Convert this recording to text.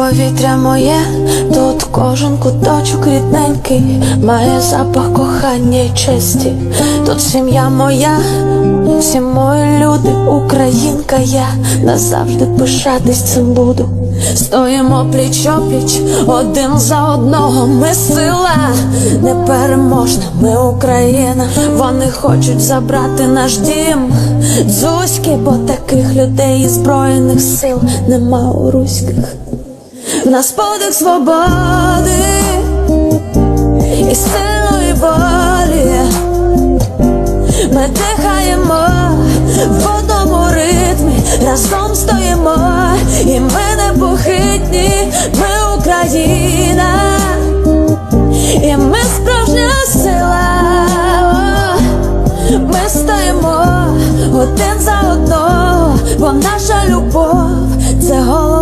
повітря моє, тут кожен куточок рідненький, має запах кохання й честі. Тут сім'я моя, всі мої люди, українка я назавжди пишатись цим буду. Стоїмо пліч опліч, один за одного. Ми сила непереможна, ми Україна. Вони хочуть забрати наш дім. Дзузьки, бо таких людей і збройних сил нема у руських. В нас подих свободи і силої волі. Ми дихаємо в одному ритмі, разом стоїмо, і ми непохитні, ми Україна, і ми справжня сила. Ми стоїмо один за одного, бо наша любов це головна зброя.